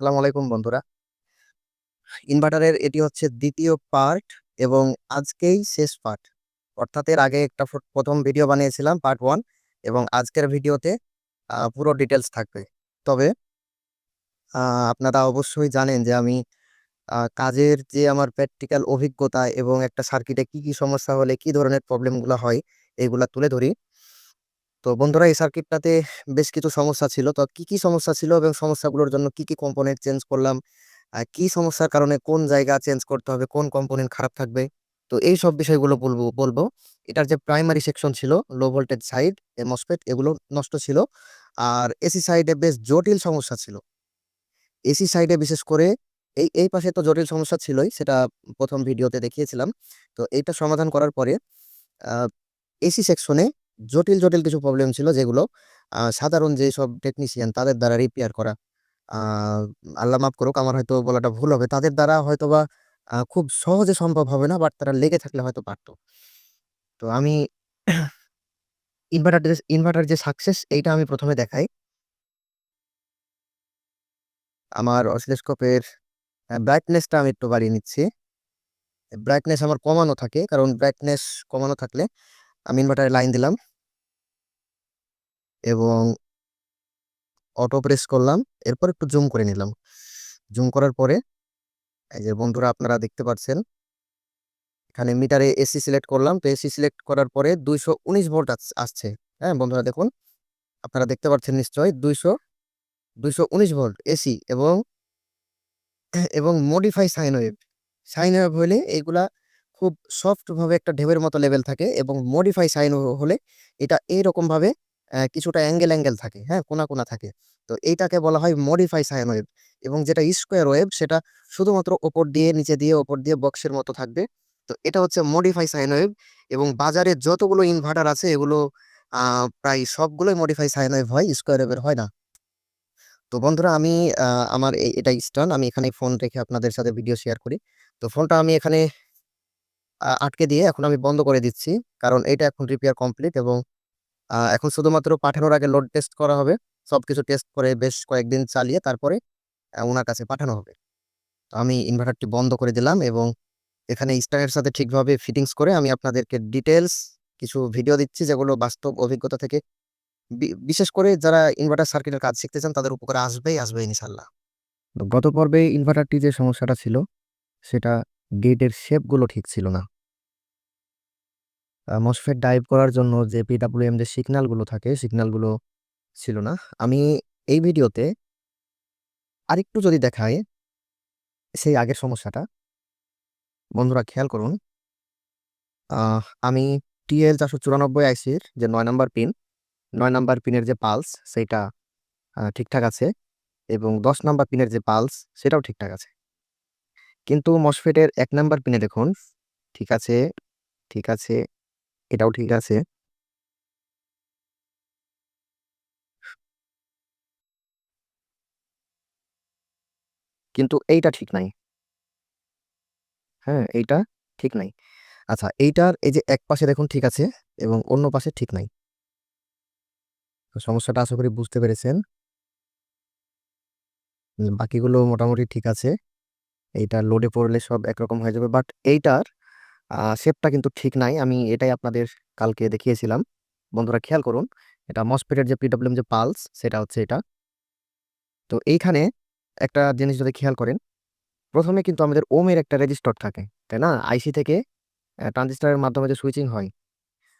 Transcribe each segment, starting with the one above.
আসসালামু আলাইকুম, বন্ধুরা। ইনভার্টারের এটি হচ্ছে দ্বিতীয় পার্ট এবং আজকেই শেষ পার্ট। অর্থাৎ এর আগে একটা প্রথম ভিডিও বানিয়েছিলাম, পার্ট ওয়ান, এবং আজকের ভিডিওতে পুরো ডিটেলস থাকবে। তবে আপনারা অবশ্যই জানেন যে আমি কাজের যে আমার প্র্যাকটিক্যাল অভিজ্ঞতা এবং একটা সার্কিটে কি কি সমস্যা হলে কি ধরনের প্রবলেমগুলো হয় এইগুলা তুলে ধরি। তো বন্ধুরা, এই সার্কিটটাতে বেশ কিছু সমস্যা ছিল। তো কি কি সমস্যা ছিল এবং সমস্যাগুলোর জন্য কি কি কম্পোনেন্ট চেঞ্জ করলাম? কি সমস্যার কারণে কোন জায়গা চেঞ্জ করতে হবে? কোন কম্পোনেন্ট খারাপ থাকবে? তো এই সব বিষয়গুলো বলব বলব। এটার যে প্রাইমারি সেকশন ছিল লো ভোল্টেজ সাইড মসফেট এগুলো নষ্ট ছিল। আর এসি সাইডে বেশ জটিল সমস্যা ছিল। এসি সাইডে বিশেষ করে এই এই পাশে তো জটিল সমস্যা ছিলই, সেটা প্রথম ভিডিওতে দেখিয়েছিলাম। তো এইটা সমাধান করার পরে এসি সেকশনে জটিল জটিল কিছু প্রবলেম ছিল যেগুলো সাধারণ যে সব টেকনিশিয়ান তাদের দ্বারা রিপেয়ার করা। আল্লাহ মাফ করুক, আমার হয়তো বলাটা ভুল হবে। তাদের দ্বারা হয়তো বা খুব সহজে সম্ভব হবে না বাট তারা লেগে থাকলে হয়তো পারতো। তো আমি ইনভার্টার ইনভার্টার যে সাকসেস এইটা আমি প্রথমে দেখাই। আমার অসিলোস্কোপের ব্রাইটনেসটা আমি একটু বাড়িয়ে নিচ্ছি। ব্রাইটনেস আমার কমানো থাকে, কারণ ব্রাইটনেস কমানো থাকলে আমি ইনভার্টারে লাইন দিলাম। এবং অটো প্রেস করলাম এরপর একটু জুম করে নিলাম। জুম করার পরে এই যে বন্ধুরা আপনারা দেখতে পাচ্ছেন এখানে মিটারে এসি সিলেক্ট করলাম। তো এসি সিলেক্ট করার পরে দুইশো উনিশ ভোল্ট আসছে। হ্যাঁ বন্ধুরা দেখুন আপনারা দেখতে পাচ্ছেন নিশ্চয়ই দুইশো দুইশো উনিশ ভোল্ট এসি এবং এবং মডিফাই সাইন ওয়েভ সাইন হলে এইগুলা খুব সফটভাবে একটা ঢেউয়ের মতো লেভেল থাকে এবং মডিফাই সাইন হলে এটা এইরকম ভাবে আহ, কিছুটা অ্যাঙ্গেল অ্যাঙ্গেল থাকে হ্যাঁ? কোনা কোনা থাকে। তো এইটাকে বলা হয় মডিফাই সাইন ওয়েভ এবং যেটা স্কোয়ার ওয়েভ সেটা শুধুমাত্র ওপর দিয়ে, নিচে দিয়ে, ওপর দিয়ে বক্সের মতো থাকবে। তো এটা হচ্ছে মডিফাই সাইন ওয়েভ এবং বাজারে যতগুলো ইনভার্টার আছে এগুলো প্রায় সবগুলোই মডিফাই সাইন ওয়েভ হয় স্কোয়ার ওয়েভের হয় না। তো বন্ধুরা আমি আমার এটা স্টান আমি এখানে ফোন রেখে আপনাদের সাথে ভিডিও শেয়ার করি। তো ফোনটা আমি এখানে আটকে দিয়ে এখন আমি বন্ধ করে দিচ্ছি, কারণ এটা এখন রিপেয়ার কমপ্লিট এবং এখন শুধুমাত্র পাঠানোর আগে লোড টেস্ট করা হবে। সবকিছু টেস্ট করে বেশ কয়েকদিন চালিয়ে তারপরে ওনার কাছে পাঠানো হবে। তো আমি ইনভার্টারটি বন্ধ করে দিলাম এবং এখানে স্টারের সাথে ঠিকভাবে ফিটিংস করে আমি আপনাদেরকে ডিটেলস কিছু ভিডিও দিচ্ছি যেগুলো বাস্তব অভিজ্ঞতা থেকে বিশেষ করে যারা ইনভার্টার সার্কিটের কাজ শিখতে চান তাদের উপকারে আসবেই, আসবে ইনশাল্লাহ গত পর্বে ইনভার্টারটি যে সমস্যাটা ছিল, সেটা গেটের শেপগুলো ঠিক ছিল না। মসফেট ডাইভ করার জন্য যে পিডাব্লিউএম যে সিগন্যালগুলো থাকে সিগন্যালগুলো ছিল না, আমি এই ভিডিওতে আরেকটু যদি দেখাই সেই আগের সমস্যাটা, বন্ধুরা খেয়াল করুন আমি টিএল চারশো চুরানব্বই আইসির যে নয় নাম্বার পিন নয় নাম্বার পিনের যে পালস সেইটা ঠিকঠাক আছে এবং দশ নাম্বার পিনের যে পালস সেটাও ঠিকঠাক আছে। কিন্তু মসফেটের এক নাম্বার পিনে দেখুন, ঠিক আছে ঠিক আছে এটাও ঠিক আছে। কিন্তু এইটা ঠিক নাই। হ্যাঁ এইটা ঠিক নাই। আচ্ছা এইটার এই যে এক পাশে দেখুন ঠিক আছে এবং অন্য পাশে ঠিক নাই। সমস্যাটা আশা করি বুঝতে পেরেছেন। বাকিগুলো মোটামুটি ঠিক আছে। এইটা লোডে পড়লে সব একরকম হয়ে যাবে। বাট এইটার শেপটা কিন্তু ঠিক নাই। আমি এটাই আপনাদের কালকে দেখিয়েছিলাম। বন্ধুরা খেয়াল করুন, এটা মসফেটের যে পিডব্লিউএম যে পালস সেটা হচ্ছে এটা। তো এইখানে একটা জিনিস যদি খেয়াল করেন, প্রথমে কিন্তু আমাদের ওমের একটা রেজিস্টার থাকে, তাই না? আইসি থেকে ট্রানজিস্টারের মাধ্যমে যে সুইচিং হয়।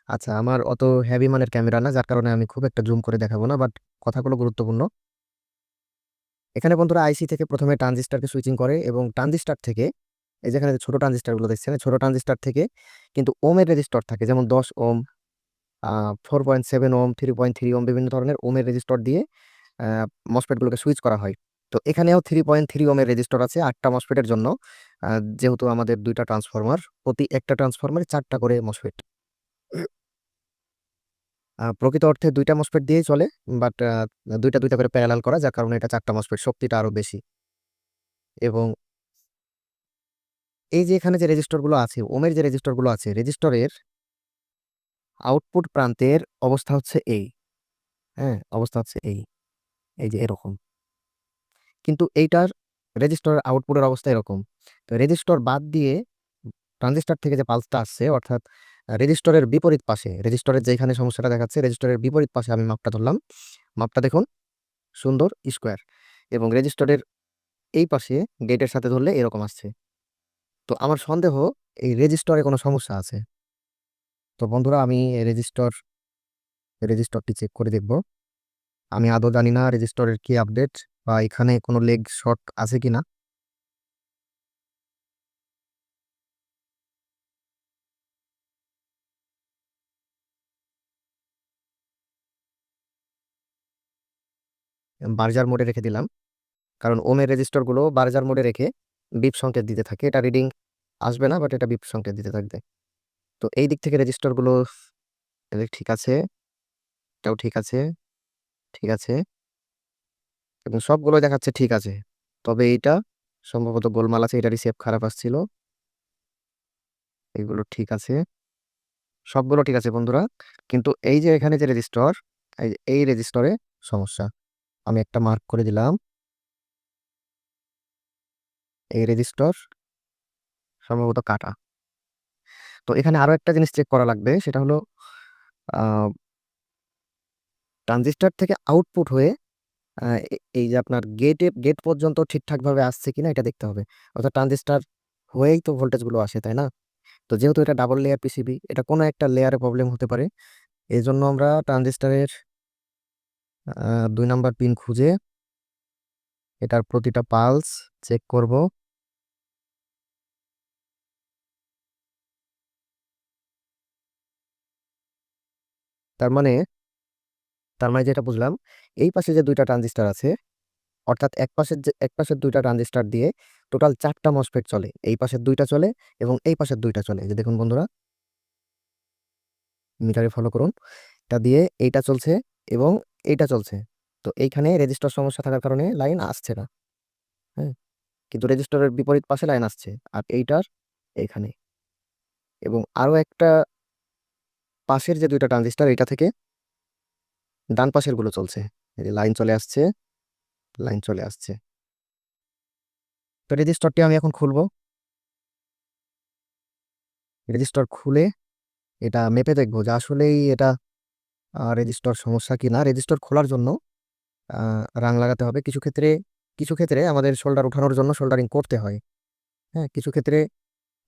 আচ্ছা আমার অত হ্যাভি মানের ক্যামেরা না, যার কারণে আমি খুব একটা জুম করে দেখাবো না বাট কথাগুলো গুরুত্বপূর্ণ। এখানে বন্ধুরা আইসি থেকে প্রথমে ট্রানজিস্টারকে সুইচিং করে এবং ট্রানজিস্টার থেকে এই যেখানে ছোট ট্রানজিস্টারগুলো দেখছেন ছোট ট্রানজিস্টার থেকে কিন্তু ওমের রেজিস্টার থাকে। যেমন দশ ohm four point seven ohm three point three ohm বিভিন্ন ধরনের ওমের রেজিস্টার দিয়ে মসপেটগুলোকে সুইচ করা হয়। তো এখানেও থ্রি পয়েন্ট থ্রি ওমের রেজিস্টার আছে আটটা মসপেটের জন্য। যেহেতু আমাদের দুইটা ট্রান্সফরমার প্রতি একটা ট্রান্সফরমারে চারটা করে মসফেট প্রকৃত অর্থে দুইটা মসফেট দিয়েই চলে বাট দুইটা দুইটা করে প্যারালাল করা, যার কারণে এটা চারটা মসফেট শক্তিটা আরও বেশি। এবং এই যে এখানে যে রেজিস্টরগুলো আছে, ওমের যে রেজিস্টরগুলো আছে, রেজিস্টরের আউটপুট প্রান্তের অবস্থা হচ্ছে এই। হ্যাঁ অবস্থা হচ্ছে এই এই যে এরকম। কিন্তু এইটার রেজিস্টরের আউটপুটের অবস্থা এরকম। তো রেজিস্টর বাদ দিয়ে ট্রানজিস্টর থেকে যে পালসটা আসছে, অর্থাৎ রেজিস্টরের বিপরীত পাশে, রেজিস্টরের যেখানে সমস্যাটা দেখাচ্ছে, রেজিস্টরের বিপরীত পাশে আমি মাপটা ধরলাম। মাপটা দেখুন, সুন্দর, স্কোয়ার। এবং রেজিস্টরের এই পাশে গেটের সাথে ধরলে এরকম আসছে। তো আমার সন্দেহ এই রেজিস্টরে কোনো সমস্যা আছে। তো বন্ধুরা, আমি রেজিস্টর, রেজিস্টরটি চেক করে দেখব। আমি আদৌ জানি না রেজিস্টরের কি আপডেট বা এখানে কোনো লেগ শর্ট আছে কি না। বার্জার মোডে রেখে দিলাম। কারণ ওমের রেজিস্টরগুলো বার্জার মোডে রেখে বিপ সংকেত দিতে থাকে। এটা রিডিং আসবে না বাট এটা বিপ সংকেত দিতে থাকবে। তো এই দিক থেকে রেজিস্টারগুলো ঠিক আছে, এটাও ঠিক আছে ঠিক আছে। এবং সবগুলো দেখাচ্ছে ঠিক আছে। তবে এইটা সম্ভবত গোলমাল আছে এটা রিসেপ খারাপ আসছিল। এগুলো ঠিক আছে। সবগুলো ঠিক আছে বন্ধুরা। কিন্তু এই যে এখানে যে রেজিস্টর এই রেজিস্টরে সমস্যা। আমি একটা মার্ক করে দিলাম। এই রেজিস্টর সম্ভবত কাটা। তো এখানে আরও একটা জিনিস চেক করা লাগবে, সেটা হলো ট্রানজিস্টার থেকে আউটপুট হয়ে এই যে আপনার গেটে গেট পর্যন্ত ঠিকঠাকভাবে আসছে কিনা এটা দেখতে হবে। অর্থাৎ ট্রানজিস্টার হয়েই তো ভোল্টেজগুলো আসে, তাই না? তো যেহেতু এটা ডাবল লেয়ার পিসিবি এটা কোনো একটা লেয়ারে প্রবলেম হতে পারে। এই জন্য আমরা ট্রানজিস্টারের দুই নাম্বার পিন খুঁজে এটার প্রতিটা পালস চেক করব। তার মানে তার মানে যেটা বুঝলাম, এই পাশে যে দুইটা ট্রানজিস্টার আছে, অর্থাৎ এক পাশের যে, এক পাশের দুইটা ট্রানজিস্টার দিয়ে টোটাল চারটা মসফেট চলে। এই পাশের দুইটা চলে এবং এই পাশের দুইটা চলে। যে দেখুন বন্ধুরা, মিটারে ফলো করুন। এটা দিয়ে এইটা চলছে এবং এইটা চলছে। তো এইখানে রেজিস্টার সমস্যা থাকার কারণে লাইন আসছে না। হ্যাঁ? কিন্তু রেজিস্টারের বিপরীত পাশে লাইন আসছে, আর এইটার এইখানে। এবং আরও একটা পাশের যে দুইটা ট্রানজিস্টার এটা থেকে ডান পাশেরগুলো চলছে লাইন চলে আসছে লাইন চলে আসছে। তো রেজিস্টারটি আমি এখন খুলব। রেজিস্টার খুলে এটা মেপে দেখব যে আসলেই এটা রেজিস্টার সমস্যা কি না রেজিস্টার খোলার জন্য রাং লাগাতে হবে। কিছু ক্ষেত্রে কিছু ক্ষেত্রে আমাদের শোল্ডার ওঠানোর জন্য শোল্ডারিং করতে হয়। হ্যাঁ কিছু ক্ষেত্রে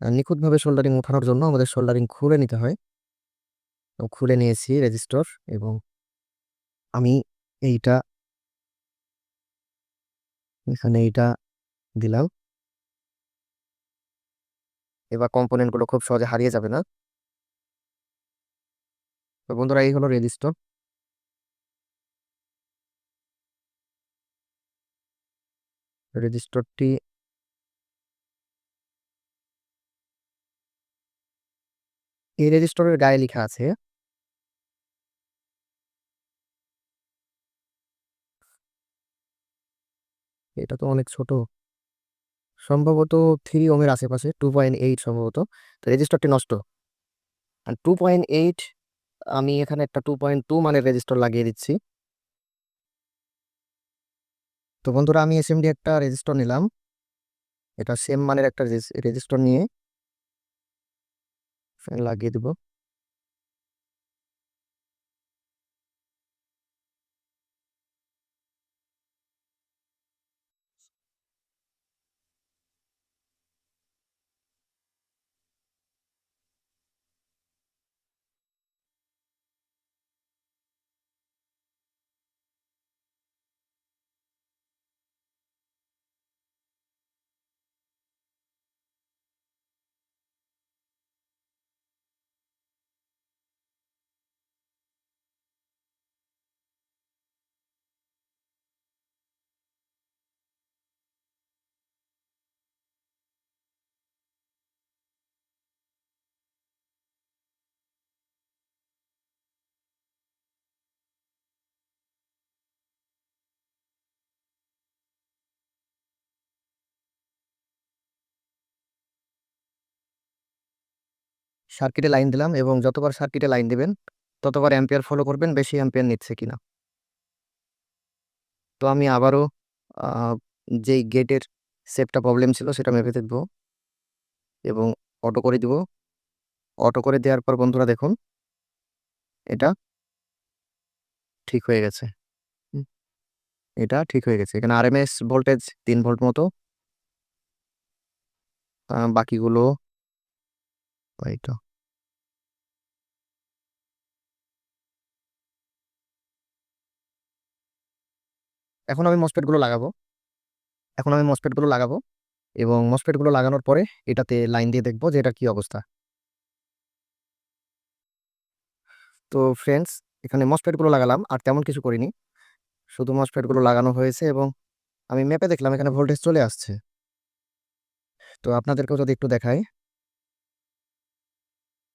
নিখুঁতভাবে শোল্ডারিং ওঠানোর জন্য আমাদের শোল্ডারিং খুলে নিতে হয়। খুলে নিয়েছি রেজিস্টর এবং আমি এইটা, এখানে এইটা দিলাম। এবার কম্পোনেন্টগুলো খুব সহজে হারিয়ে যাবে না। তো বন্ধুরা, এই হলো রেজিস্টার রেজিস্টারটি এই রেজিস্টারের গায়ে লেখা আছে এটা তো অনেক ছোট। সম্ভবত থ্রি ওমের আশেপাশে, টু পয়েন্ট এইট সম্ভবত। তো রেজিস্টারটি নষ্ট। আর টু পয়েন্ট এইট, আমি এখানে একটা টু পয়েন্ট টু মানের রেজিস্টার লাগিয়ে দিচ্ছি। তো বন্ধুরা, আমি এসএমডি একটা রেজিস্টার নিলাম। এটা সেম মানের একটা রেজিস্টার নিয়ে লাগিয়ে দেবো। সার্কিটে লাইন দিলাম এবং যতবার সার্কিটে লাইন দিবেন, ততবার অ্যাম্পিয়ার ফলো করবেন, বেশি অ্যাম্পিয়ার নিচ্ছে কিনা। তো আমি আবারও যেই গেটের শেপটা প্রবলেম ছিল সেটা মেপে দেখব এবং অটো করে দিব। অটো করে দেওয়ার পর বন্ধুরা দেখুন, এটা ঠিক হয়ে গেছে। এটা ঠিক হয়ে গেছে। এখানে আরএমএস ভোল্টেজ তিন ভোল্ট মতো। বাকিগুলো এই তো এখন আমি মসফেটগুলো লাগাবো। এখন আমি মসফেটগুলো লাগাবো এবং মসফেটগুলো লাগানোর পরে এটাতে লাইন দিয়ে দেখব যে এটার কি অবস্থা। তো ফ্রেন্ডস এখানে মসফেটগুলো লাগালাম আর তেমন কিছু করিনি। শুধু মসফেটগুলো লাগানো হয়েছে এবং আমি ম্যাপে দেখলাম এখানে ভোল্টেজ চলে আসছে। তো আপনাদেরকেও যদি একটু আহ,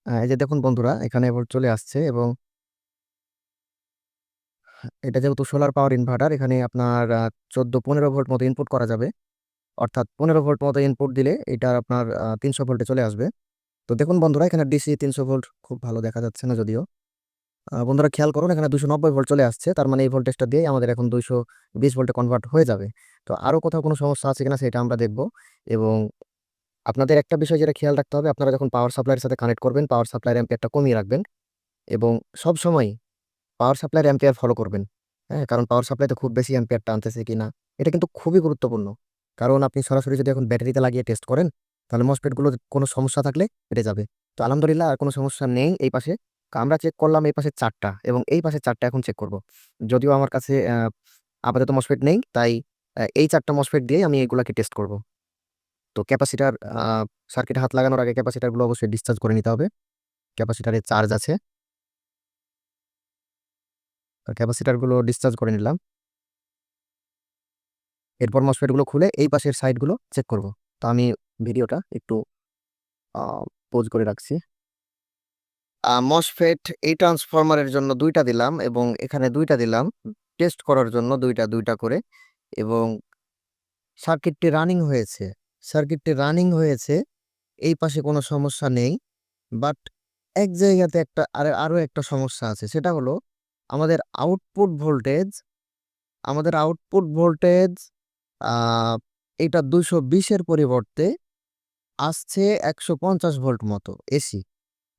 এই যে দেখুন বন্ধুরা, এখানে ভোল্ট চলে আসছে এবং এটা যেহেতু সোলার পাওয়ার ইনভার্টার এখানে আপনার চোদ্দ পনেরো ভোল্ট মতো ইনপুট করা যাবে। অর্থাৎ পনেরো ভোল্ট মতো ইনপুট দিলে এটা আপনার তিনশো ভোল্টে চলে আসবে। তো দেখুন বন্ধুরা, এখানে ডিসি তিনশো ভোল্ট খুব ভালো দেখা যাচ্ছে না যদিও। বন্ধুরা খেয়াল করুন, এখানে দুশো নব্বই ভোল্ট চলে আসছে। তার মানে এই ভোল্টেজটা দিয়ে আমাদের এখন দুইশো বিশ ভোল্টে কনভার্ট হয়ে যাবে। তো আরও কোথাও কোনো সমস্যা আছে কিনা সেটা আমরা দেখব এবং আপনাদের একটা বিষয় যেটা খেয়াল রাখতে হবে, আপনারা যখন পাওয়ার সাপ্লাইয়ের সাথে কানেক্ট করবেন পাওয়ার সাপ্লাইয়ের অ্যাম্পিয়ারটা কমিয়ে রাখবেন এবং সব সময় পাওয়ার সাপ্লাইয়ের অ্যাম্পিয়ার ফলো করবেন। হ্যাঁ কারণ পাওয়ার সাপ্লাইতে খুব বেশি অ্যাম্পিয়ার টানতেছে কিনা, এটা কিন্তু খুবই গুরুত্বপূর্ণ। কারণ আপনি সরাসরি যদি এখন ব্যাটারিতে লাগিয়ে টেস্ট করেন, তাহলে মসপেটগুলো কোনো সমস্যা থাকলে কেটে যাবে। তো আলহামদুলিল্লাহ আর কোনো সমস্যা নেই এই পাশে। আমরা চেক করলাম এই পাশে চারটা এবং এই পাশে চারটা এখন চেক করব। যদিও আমার কাছে আপাতত মসফেট নেই, তাই এই চারটা মসফেট দিয়ে আমি এগুলাকে টেস্ট করব। তো ক্যাপাসিটার সার্কিটে হাত লাগানোর আগে ক্যাপাসিটারগুলো অবশ্যই ডিসচার্জ করে নিতে হবে। ক্যাপাসিটারে চার্জ আছে। ক্যাপাসিটারগুলো ডিসচার্জ করে নিলাম। এরপর মসফেটগুলো খুলে এই পাশের সাইডগুলো চেক করব। তো আমি ভিডিওটা একটু পোজ করে রাখছি। মসফেট এই ট্রান্সফরমারের জন্য দুইটা দিলাম এবং এখানে দুইটা দিলাম। টেস্ট করার জন্য দুইটা দুইটা করে এবং সার্কিটটি রানিং হয়েছে। সার্কিটটি রানিং হয়েছে, এই পাশে কোনো সমস্যা নেই। বাট এক জায়গাতে একটা, আর আরও একটা সমস্যা আছে, সেটা হলো আমাদের আউটপুট ভোল্টেজ আমাদের আউটপুট ভোল্টেজ এটা দুশো বিশের পরিবর্তে আসছে একশো পঞ্চাশ ভোল্ট মতো এসি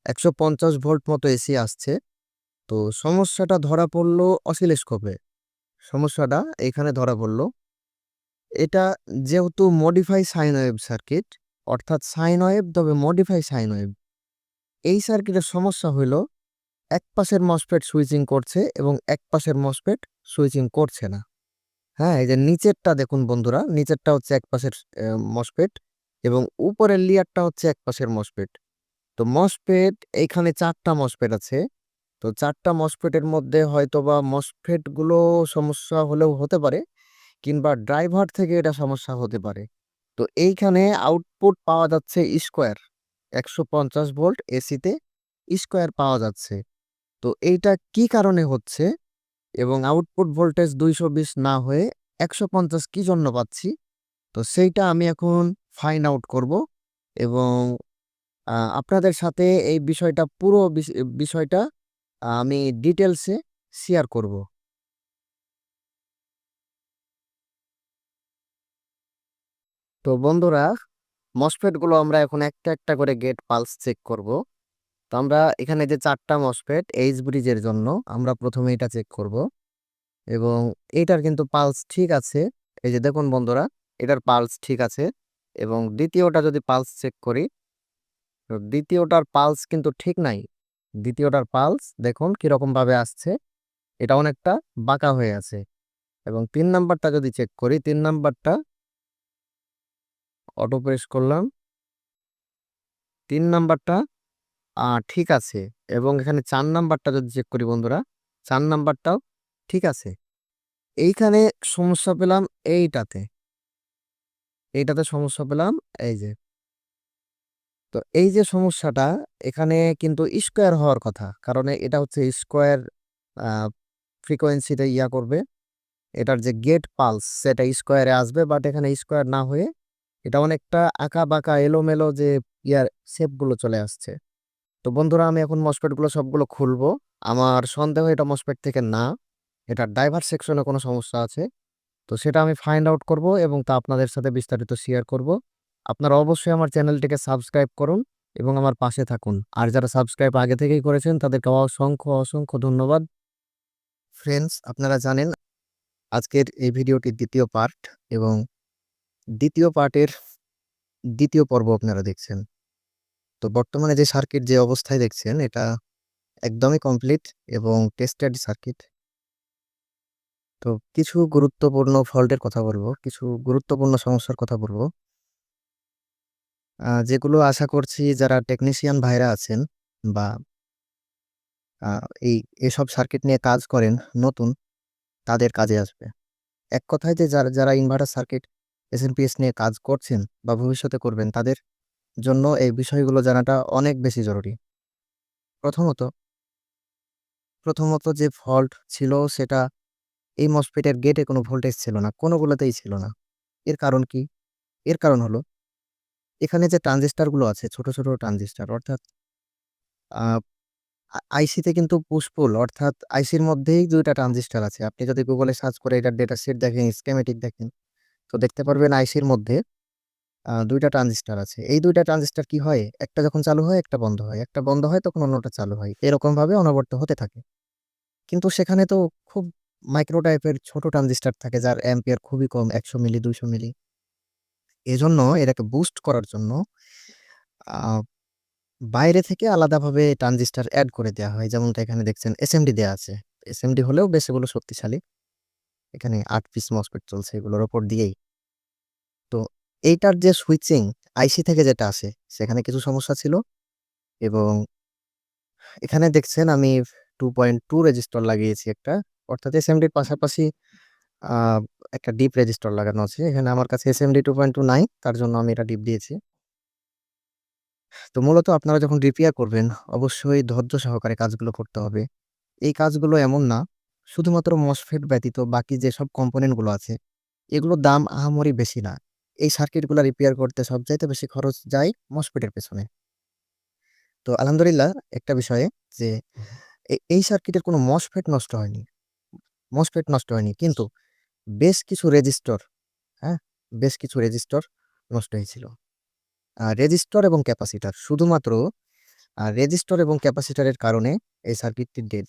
একশো পঞ্চাশ ভোল্ট মতো এসি আসছে। তো সমস্যাটা ধরা পড়ল অসিলেস্কোপে সমস্যাটা এখানে ধরা পড়ল। এটা যেহেতু মডিফাই সাইন ওয়েভ সার্কিট অর্থাৎ সাইন ওয়েভ তবে মডিফাই সাইন ওয়েভ এই সার্কিটের সমস্যা হইল এক পাশের মসফেট সুইচিং করছে এবং এক পাশের মসফেট সুইচিং করছে না। হ্যাঁ এই যে নিচেরটা দেখুন বন্ধুরা, নিচেরটা হচ্ছে এক পাশের মসফেট এবং উপরের লিয়ারটা হচ্ছে এক পাশের মসফেট তো মসফেট এইখানে চারটা মসফেট আছে। তো চারটা মসফেটের মধ্যে হয়তো বা মসফেটগুলো সমস্যা হলেও হতে পারে কিংবা ড্রাইভার থেকে এটা সমস্যা হতে পারে। তো এইখানে আউটপুট পাওয়া যাচ্ছে স্কোয়ার, একশো পঞ্চাশ ভোল্ট এসিতে স্কোয়ার পাওয়া যাচ্ছে। তো এইটা কি কারণে হচ্ছে? এবং আউটপুট ভোল্টেজ দুইশো বিশ না হয়ে একশো পঞ্চাশ কী জন্য পাচ্ছি? তো সেইটা আমি এখন ফাইন আউট করব এবং আপনাদের সাথে এই বিষয়টা পুরো বিষ- বিষয়টা আমি ডিটেলসে শেয়ার করব। তো বন্ধুরা মসফেটগুলো আমরা এখন একটা একটা করে গেট পালস চেক করব। তো আমরা এখানে যে চারটা মসফেট এইচ ব্রিজের জন্য আমরা প্রথমে এটা চেক করব। এবং এটার কিন্তু পালস ঠিক আছে। এই যে দেখুন বন্ধুরা, এটার পালস ঠিক আছে। এবং দ্বিতীয়টা যদি পালস চেক করি, তো দ্বিতীয়টার পালস কিন্তু ঠিক নাই। দ্বিতীয়টার পালস দেখুন কীরকম ভাবে আসছে। এটা অনেকটা বাঁকা হয়ে আছে। এবং তিন নাম্বারটা যদি চেক করি, তিন নাম্বারটা অটো প্রেস করলাম। তিন নাম্বারটা ঠিক আছে। এবং এখানে চার নাম্বারটা যদি চেক করি বন্ধুরা, চার নাম্বারটাও ঠিক আছে। এইখানে সমস্যা পেলাম এইটাতে। এইটাতে সমস্যা পেলাম এই যে। তো এই যে সমস্যাটা, এখানে কিন্তু স্কোয়ার হওয়ার কথা। কারণ এটা হচ্ছে স্কোয়ার ফ্রিকোয়েন্সিতে ইয়া করবে। এটার যে গেট পালস সেটা স্কোয়ারে আসবে বাট এখানে স্কোয়ার না হয়ে এটা অনেকটা আঁকা বাঁকা এলোমেলো যে ইয়ার শেপগুলো চলে আসছে। তো বন্ধুরা, আমি এখন মসপেটগুলো সবগুলো খুলবো। আমার সন্দেহ এটা মসপেট থেকে না এটা ড্রাইভার সেকশনে কোনো সমস্যা আছে। তো সেটা আমি ফাইন্ড আউট করব এবং তা আপনাদের সাথে বিস্তারিত শেয়ার করব। আপনারা অবশ্যই আমার চ্যানেলটিকে সাবস্ক্রাইব করুন এবং আমার পাশে থাকুন। আর যারা সাবস্ক্রাইব আগে থেকেই করেছেন, তাদেরকে অসংখ্য অসংখ্য ধন্যবাদ। ফ্রেন্ডস আপনারা জানেন, আজকের এই ভিডিওটির দ্বিতীয় পার্ট এবং দ্বিতীয় পার্টের দ্বিতীয় পর্ব আপনারা দেখছেন। তো বর্তমানে যে সার্কিট যে অবস্থায় দেখছেন, এটা একদমই কমপ্লিট এবং টেস্টেড সার্কিট তো কিছু গুরুত্বপূর্ণ ফল্টের কথা বলব, কিছু গুরুত্বপূর্ণ সমস্যার কথা বলব। যেগুলো আশা করছি যারা টেকনিশিয়ান ভাইরা আছেন বা এই, এসব সার্কিট নিয়ে কাজ করেন, নতুন, তাদের কাজে আসবে। এক কথায় যে যারা যারা ইনভার্টার সার্কিট এসএনপিএস নিয়ে কাজ করছেন বা ভবিষ্যতে করবেন, তাদের জন্য এই বিষয়গুলো জানাটা অনেক বেশি জরুরি। প্রথমত প্রথমত যে ফল্ট ছিল সেটা এই মসফেটের গেটে কোনো ভোল্টেজ ছিল না, কোনোগুলোতেই ছিল না। এর কারণ কি? এর কারণ হলো, এখানে যে ট্রানজিস্টারগুলো আছে, ছোট ছোট ট্রানজিস্টার, অর্থাৎ আইসিতে কিন্তু পুষ্পুল অর্থাৎ আইসির মধ্যেই দুইটা ট্রানজিস্টার আছে। আপনি যদি গুগলে সার্চ করে এটার ডেটা শিট দেখেন স্কেমেটিক দেখেন তো দেখতে পারবেন আইসির মধ্যে দুইটা ট্রানজিস্টার আছে। এই দুইটা ট্রানজিস্টার কি হয়? একটা যখন চালু হয়, একটা বন্ধ হয়। একটা বন্ধ হয়, তখন অন্যটা চালু হয়। এরকম ভাবে অনবরত হতে থাকে। কিন্তু সেখানে তো খুব মাইক্রো টাইপের ছোট ট্রানজিস্টার থাকে, যার অ্যাম্পিয়ার খুবই কম, একশো মিলি, দুইশো মিলি। এজন্য এটাকে বুস্ট করার জন্য বাইরে থেকে আলাদাভাবে ট্রানজিস্টার অ্যাড করে দেওয়া হয়। যেমনটা এখানে দেখছেন এসএমডি দেওয়া আছে। এসএমডি হলেও বেশ এগুলো শক্তিশালী। এখানে আট পিস মসফেট চলছে এগুলোর ওপর দিয়েই। তো এইটার যে সুইচিং আইসি থেকে যেটা আসে, সেখানে কিছু সমস্যা ছিল এবং এখানে দেখছেন আমি টু পয়েন্ট টু রেজিস্টার লাগিয়েছি একটা, অর্থাৎ এস এসএমডির পাশাপাশি একটা ডিপ রেজিস্টার লাগানো আছে। এখানে আমার কাছে S SMD two point two নাই, তার জন্য আমি এটা ডিপ দিয়েছি। তো মূলত আপনারা যখন রিপেয়ার করবেন, অবশ্যই ধৈর্য সহকারে কাজগুলো করতে হবে। এই কাজগুলো এমন না শুধুমাত্র মসফেট ব্যতীত বাকি যেসব কম্পোনেন্টগুলো আছে, এগুলোর দাম আহামরি বেশি না। এই সার্কিটগুলো রিপেয়ার করতে সবচাইতে বেশি খরচ যায় মসফেটের পেছনে। তো আলহামদুলিল্লাহ, একটা বিষয়ে যে এই সার্কিটের কোনো মসফেট নষ্ট হয়নি। মসফেট নষ্ট হয়নি, কিন্তু বেশ কিছু রেজিস্টর হ্যাঁ বেশ কিছু রেজিস্টর নষ্ট হয়েছিল। রেজিস্টর এবং ক্যাপাসিটার, শুধুমাত্র রেজিস্টর এবং ক্যাপাসিটারের কারণে এই সার্কিটটি ডেড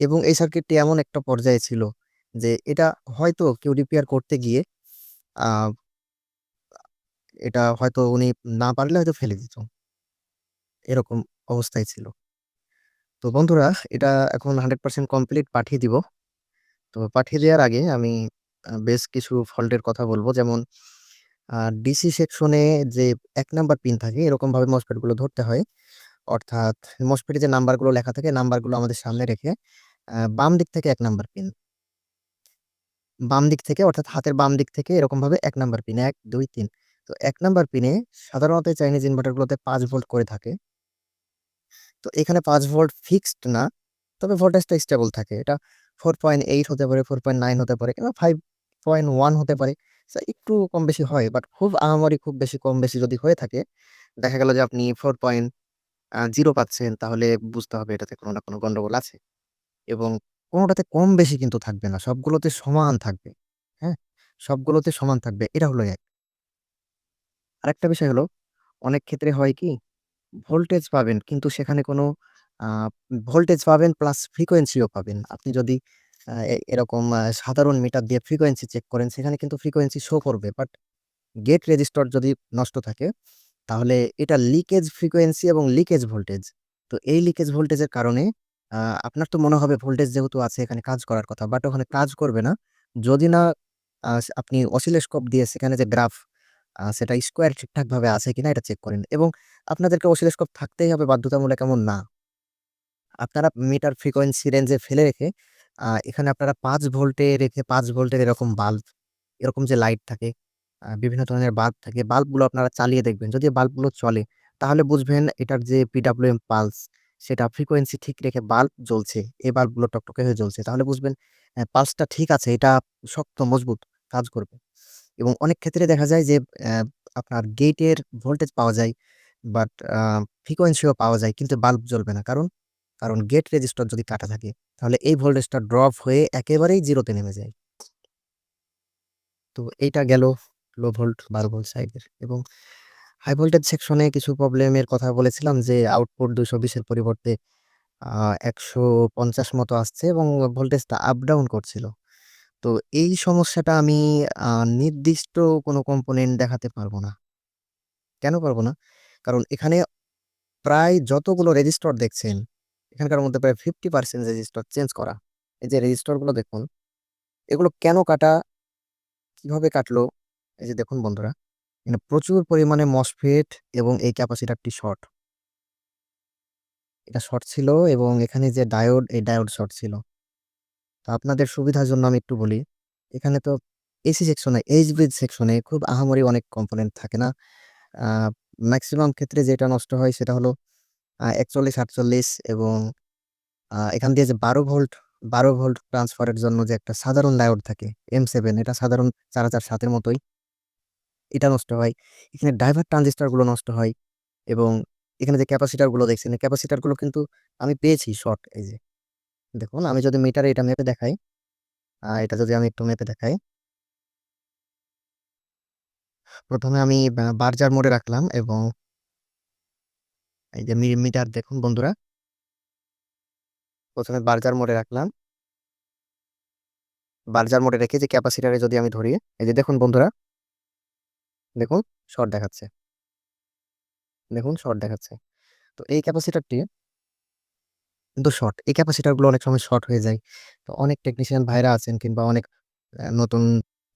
এবং এই সার্কিটটি এমন একটা পর্যায়ে ছিল যে এটা হয়তো কেউ রিপেয়ার করতে গিয়ে এটা হয়তো উনি না পারলে হয়তো ফেলে দিত। এরকম অবস্থায় ছিল। তো বন্ধুরা, এটা এখন হান্ড্রেড পার্সেন্ট কমপ্লিট পাঠিয়ে দিব। তো পাঠিয়ে দেওয়ার আগে আমি বেশ কিছু ফল্টের কথা বলব। যেমন ডিসি সেকশনে যে এক নাম্বার পিন থাকে এরকম ভাবে মসফেটগুলো ধরতে হয়। অর্থাৎ মসফেটে যে নাম্বারগুলো লেখা থাকে নাম্বারগুলো আমাদের সামনে রেখে বাম দিক থেকে এক নাম্বার পিন। বাম দিক থেকে, অর্থাৎ হাতের বাম দিক থেকে এরকমভাবে এক নাম্বার পিন, এক, দুই, তিন। তো এক নাম্বার পিনে সাধারণত চাইনিজ ইনভার্টারগুলোতে পাঁচ ভোল্ট করে থাকে। তো এখানে পাঁচ ভোল্ট ফিক্সড না, তবে ভোল্টেজটা স্টেবল থাকে। এটা ফোর পয়েন্ট এইট হতে পারে ফোর পয়েন্ট নাইন হতে পারে, কিংবা ফাইভ পয়েন্ট ওয়ান হতে পারে। একটু কম বেশি হয় বাট খুব আহামরি খুব বেশি কম বেশি যদি হয়ে থাকে, দেখা গেল যে আপনি ফোর পয়েন্ট জিরো পাচ্ছেন, তাহলে বুঝতে হবে এটাতে কোনো না কোনো গন্ডগোল আছে। এবং কোনোটাতে কম বেশি কিন্তু থাকবে না। সবগুলোতে সমান থাকবে হ্যাঁ? সবগুলোতে সমান থাকবে, এটা হলো এক। আরেকটা বিষয় হলো, অনেক ক্ষেত্রে হয় কি ভোল্টেজ পাবেন, কিন্তু সেখানে কোনো ভোল্টেজ পাবেন প্লাস ফ্রিকোয়েন্সিও পাবেন। আপনি যদি এরকম সাধারণ মিটার দিয়ে ফ্রিকোয়েন্সি চেক করেন, সেখানে কিন্তু ফ্রিকোয়েন্সি শো করবে বাট গেট রেজিস্টার যদি নষ্ট থাকে, তাহলে এটা লিকেজ ফ্রিকোয়েন্সি এবং লিকেজ ভোল্টেজ তো এই লিকেজ ভোল্টেজের কারণে আপনার তো মনে হবে ভোল্টেজ যেহেতু আছে, এখানে কাজ করার কথা বাট ওখানে কাজ করবে না। যদি না আপনি অসিলোস্কোপ দিয়ে সেখানে যে গ্রাফ সেটা স্কোয়ার ঠিকঠাকভাবে আছে কিনা এটা চেক করেন। এবং আপনাদেরকে অসিলোস্কোপ থাকতেই হবে, বাধ্যতামূলক এমন না। আপনারা মিটার ফ্রিকোয়েন্সি রেঞ্জে ফেলে রেখে এখানে আপনারা পাঁচ ভোল্টে রেখে, পাঁচ ভোল্টের এরকম বাল্ব এরকম যে লাইট থাকে বিভিন্ন ধরনের বাল্ব থাকে বাল্বগুলো আপনারা চালিয়ে দেখবেন। যদি বাল্বগুলো চলে, তাহলে বুঝবেন এটার যে পিডাব্লিউএম পালস সেটা ফ্রিকোয়েন্সি ঠিক রেখে বাল্ব জ্বলছে, এই বাল্বগুলো টকটকে হয়ে জ্বলছে, তাহলে বুঝবেন পালসটা ঠিক আছে, এটা শক্ত, মজবুত কাজ করবে। এবং অনেক ক্ষেত্রে দেখা যায় যে আপনার গেটের ভোল্টেজ পাওয়া যায় বাট ফ্রিকোয়েন্সিও পাওয়া যায়, কিন্তু বাল্ব জ্বলবে না। কারণ কারণ গেট রেজিস্টার যদি কাটা থাকে, তাহলে এই ভোল্টেজটা ড্রপ হয়ে একেবারেই জিরোতে নেমে যায়। তো এইটা গেল লো ভোল্ট 12 ভোল্ট সাইডের এবং হাই ভোল্টেজ সেকশনে কিছু প্রবলেমের কথা বলেছিলাম যে আউটপুট দুশো বিশের পরিবর্তে একশো পঞ্চাশ মতো আসছে এবং ভোল্টেজটা আপ ডাউন করছিল। তো এই সমস্যাটা আমি নির্দিষ্ট কোনো কম্পোনেন্ট দেখাতে পারব না। কেন পারব না? কারণ এখানে প্রায় যতগুলো রেজিস্টর দেখছেন, এখানকার মধ্যে প্রায় 50% রেজিস্টর চেঞ্জ করা। এই যে রেজিস্টরগুলো দেখুন, এগুলো কেন কাটা? কীভাবে কাটলো? এই যে দেখুন বন্ধুরা, প্রচুর পরিমাণে মসফেট এবং এই ক্যাপাসিটরটি শর্ট। এটা শর্ট ছিল এবং এখানে যে ডায়োড, এই ডায়োড শর্ট ছিল। তো আপনাদের সুবিধার জন্য আমি একটু বলি, এখানে তো এসি সেকশনে, এইচ ব্রিজ সেকশনে খুব আহামরি অনেক কম্পোনেন্ট থাকে না। ম্যাক্সিমাম ক্ষেত্রে যেটা নষ্ট হয় সেটা হলো একচল্লিশ 41-48 এবং এখান দিয়ে যে 12 ভোল্ট 12 ভোল্ট ট্রান্সফারের জন্য যে একটা সাধারণ ডায়োড থাকে এম সেভেন এটা সাধারণ চার হাজার সাতের মতোই। এটা নষ্ট হয়। এখানে ডাইভার ট্রানজিস্টরগুলো নষ্ট হয় এবং এখানে যে ক্যাপাসিটারগুলো দেখছেন, ক্যাপাসিটরগুলো কিন্তু আমি পেয়েছি শর্ট এই যে। দেখুন আমি যদি মিটারে এটা মেপে দেখাই, এটা যদি আমি একটু মেপে দেখাই। প্রথমে আমি বার্জার মোডে রাখলাম এবং এই যে মিটার দেখুন বন্ধুরা। প্রথমে বার্জার মোডে রাখলাম। বার্জার মোডে রেখে যে ক্যাপাসিটরে যদি আমি ধরি, এই যে দেখুন বন্ধুরা। দেখুন শর্ট দেখাচ্ছে। দেখুন শর্ট দেখাচ্ছে। তো এই ক্যাপাসিটারটি কিন্তু শর্ট। এই ক্যাপাসিটরগুলো অনেক সময় শর্ট হয়ে যায়। তো অনেক টেকনিশিয়ান ভাইরা আছেন কিংবা অনেক নতুন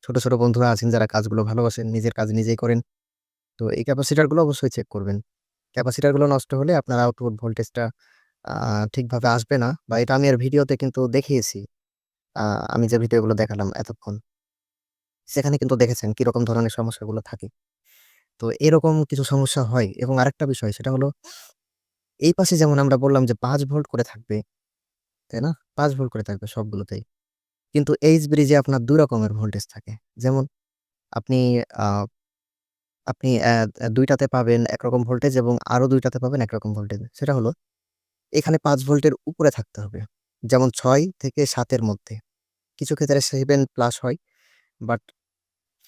ছোট, ছোট বন্ধুরা আছেন যারা কাজগুলো ভালোবাসেন, নিজের কাজ নিজেই করেন। তো এই ক্যাপাসিটরগুলো অবশ্যই চেক করবেন। ক্যাপাসিটরগুলো নষ্ট হলে আপনার আউটপুট ভোল্টেজটা ঠিকভাবে আসবে না বা এটা আমি আর ভিডিওতে কিন্তু দেখিয়েছি। আমি যে ভিডিওগুলো দেখালাম এতক্ষণ। সেখানে কিন্তু দেখেছেন কীরকম ধরনের সমস্যাগুলো থাকে। তো এরকম কিছু সমস্যা হয় এবং আরেকটা বিষয় সেটা হলো এই পাশে যেমন আমরা বললাম যে পাঁচ ভোল্ট করে থাকবে, তাই না? পাঁচ ভোল্ট করে থাকবে সবগুলোতেই। কিন্তু এইচ ব্রিজে আপনার ২ রকমের ভোল্টেজ থাকে। যেমন আপনি আপনি অ্যা অ্যা ২ টাতে পাবেন একরকম ভোল্টেজ এবং আরও দুইটাতে পাবেন একরকম ভোল্টেজ। সেটা হলো এখানে পাঁচ ভোল্টের উপরে থাকতে হবে। যেমন ছয় থেকে সাতের মধ্যে। কিছু ক্ষেত্রে সেভেন প্লাস হয়। বাট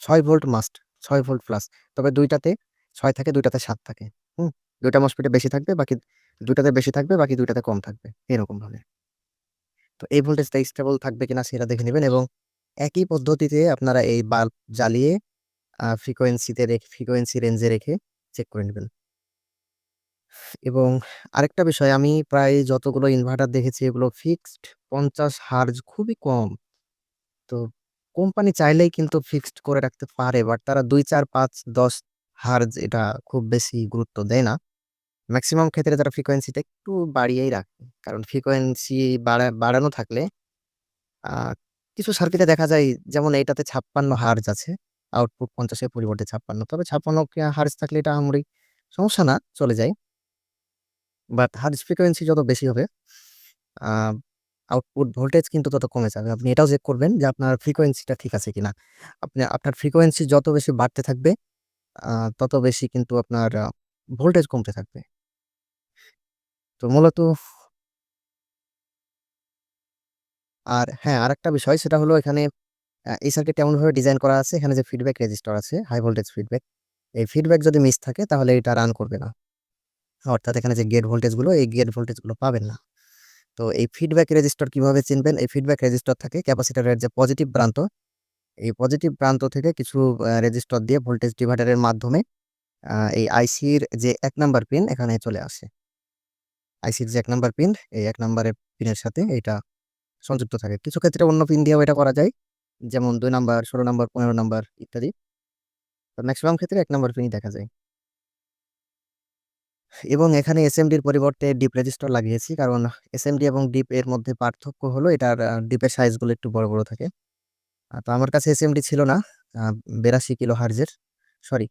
ছয় ভোল্ট মাস্ট। ছয় ভোল্ট প্লাস। তবে দুইটাতে ছয় থাকে, দুইটাতে সাত থাকে। হুম? দুইটা মসপিটে বেশি থাকবে, বাকি দুইটাতে বেশি থাকবে, বাকি দুইটাতে কম থাকবে। এরকমভাবে। তো এই ভোল্টেজটা স্টেবল থাকবে কিনা সেটা দেখে নেবেন এবং একই পদ্ধতিতে আপনারা এই বাল্ব জ্বালিয়ে ফ্রিকোয়েন্সিতে রেখে ফ্রিকোয়েন্সি রেঞ্জে রেখে চেক করে নেবেন এবং আরেকটা বিষয় আমি প্রায় যতগুলো ইনভার্টার দেখেছি এগুলো ফিক্সড ৫০ হার্জ খুবই কম। তো কোম্পানি চাইলেই কিন্তু ফিক্সড করে রাখতে পারে। বাট তারা ২, ৪, ৫, ১০ হার্জ এটা খুব বেশি গুরুত্ব দেয় না। ম্যাক্সিমাম ক্ষেত্রে তারা ফ্রিকোয়েন্সিটা একটু বাড়িয়েই রাখে। কারণ ফ্রিকোয়েন্সি বাড়া বাড়ানো থাকলে কিছু সার্কিটে দেখা যায় যেমন এইটাতে ৫৬ হার্জ আছে। আউটপুট পঞ্চাশের পরিবর্তে ৫৬ তবে ৫৬ কে হার্জ থাকলে এটা আহামরি সমস্যা না, চলে যায়। বাট হার্জ ফ্রিকোয়েন্সি যত বেশি হবে আউটপুট ভোল্টেজ কিন্তু তত কমে যাবে। আপনি এটাও চেক করবেন যে আপনার ফ্রিকোয়েন্সিটা ঠিক আছে কিনা। আপনি আপনার ফ্রিকোয়েন্সি যত বেশি বাড়তে থাকবে তত বেশি কিন্তু আপনার ভোল্টেজ কমতে থাকবে। তো মূলত আর হ্যাঁ, আর একটা বিষয় সেটা হলো এখানে এই সার্কিটটা এমনভাবে ডিজাইন করা আছে এখানে যে ফিডব্যাক রেজিস্টার আছে, হাই ভোল্টেজ ফিডব্যাক। এই ফিডব্যাক যদি মিস থাকে তাহলে এটা রান করবে না। অর্থাৎ এখানে যে গেট ভোল্টেজগুলো, এই গেট ভোল্টেজগুলো পাবেন না। তো এই ফিডব্যাক রেজিস্টর কীভাবে চিনবেন? এই ফিডব্যাক রেজিস্টর থাকে ক্যাপাসিটারের যে পজিটিভ প্রান্ত, এই পজিটিভ প্রান্ত থেকে কিছু রেজিস্টর দিয়ে ভোল্টেজ ডিভাইডারের মাধ্যমে এই আইসির যে এক নাম্বার পিন এখানে চলে আসে। আইসির যে এক নাম্বার পিন, এই এক নাম্বারের পিনের সাথে এটা সংযুক্ত থাকে। কিছু ক্ষেত্রে অন্য পিন দিয়েও এটা করা যায়। যেমন দুই নাম্বার, ১৬ নাম্বার, ১৫ নাম্বার ইত্যাদি। তো ম্যাক্সিমাম ক্ষেত্রে এক নাম্বার পিনই দেখা যায়। এবং এখানে এসএমডির পরিবর্তে ডিপ রেজিস্টর লাগিয়েছি। কারণ এসএমডি এবং ডিপ এর মধ্যে পার্থক্য হলো এটার ডিপের সাইজগুলো একটু বড়, বড় থাকে। তো আমার কাছে এসএমডি ছিল না। ৮২ কিলো হার্জের সরি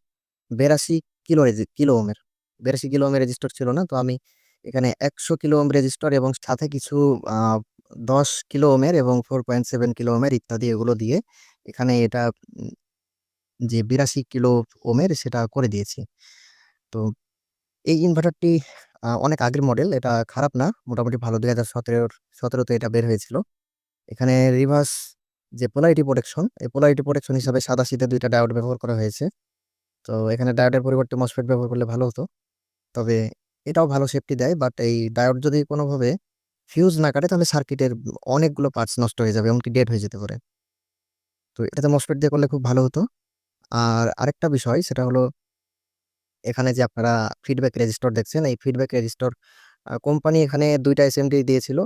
৮২ কিলো কিলো ওমের ৮২ কিলো ওমের রেজিস্টর ছিল না। তো আমি এখানে ১০০ কিলো ওম রেজিস্টর এবং সাথে কিছু দশ কিলো ওমের এবং 4.7 কিলো ওমের ইত্যাদি এগুলো দিয়ে এখানে এটা যে ৮২ কিলো ওমের সেটা করে দিয়েছি। তো এই ইনভার্টারটি অনেক আগের মডেল। এটা খারাপ না। মোটামুটি ভালো ২০১৭ হাজার ১৭ সতেরোতে এটা বের হয়েছিল। এখানে রিভার্স যে পোলারিটি প্রোটেকশন, এই পোলারিটি প্রোটেকশন হিসাবে সাদা-সিধে ২ টা ডায়োড ব্যবহার করা হয়েছে। তো এখানে ডায়োডের পরিবর্তে মসফেট ব্যবহার করলে ভালো হতো। তবে এটাও ভালো সেফটি দেয়। বাট এই ডায়োড যদি কোনোভাবে ফিউজ না কাটে তাহলে সার্কিটের অনেকগুলো পার্টস নষ্ট হয়ে যাবে এমনকি ডেড হয়ে যেতে পারে। তো এটাতে মসফেট দিয়ে করলে খুব ভালো হতো। আর আরেকটা বিষয় সেটা হলো এখানে যে আপনারা ফিডব্যাক রেজিস্টর দেখছেন, এই ফিডব্যাক রেজিস্টর কোম্পানি এখানে ২ টা এসএমডি দিয়েছিল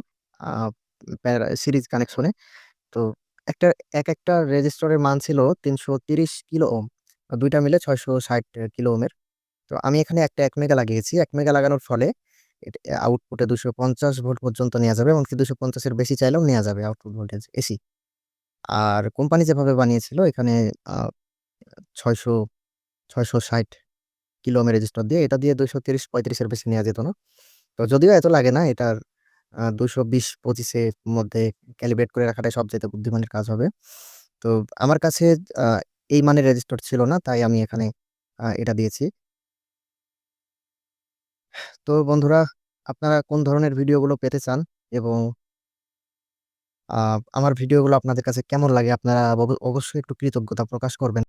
সিরিজ কানেকশনে। তো একটা এক একটা রেজিস্টরের মান ছিল ৩৩০ কিলো ওম দুইটা মিলে ছয়শো ষাট কিলো ওমের তো আমি এখানে একটা এক মেগা লাগিয়েছি। এক মেগা লাগানোর ফলে আউটপুটে দুশো পঞ্চাশ ভোল্ট পর্যন্ত নেওয়া যাবে এমনকি দুশো পঞ্চাশের বেশি চাইলেও নেওয়া যাবে আউটপুট ভোল্টেজ এসি। আর কোম্পানি যেভাবে বানিয়েছিল এখানে আ ৬০০ ৬৬০ কিলো ওহমের রেজিস্টর দিয়ে, এটা দিয়ে ২৩০-৩৫ এর বেশি নেওয়া যেত না। তো যদিও এত লাগে না, এটার, আ ২২০-২৫ এর মধ্যে ক্যালিব্রেট করে রাখাটাই সবচাইতে বুদ্ধিমানের কাজ হবে। তো আমার কাছে এই মানের রেজিস্টর ছিল না, তাই আমি এখানে এটা দিয়েছি। তো বন্ধুরা, আপনারা কোন ধরনের ভিডিওগুলো পেতে চান এবং আমার ভিডিওগুলো আপনাদের কাছে কেমন লাগে আপনারা অব, অবশ্যই একটু কৃতজ্ঞতা প্রকাশ করবেন।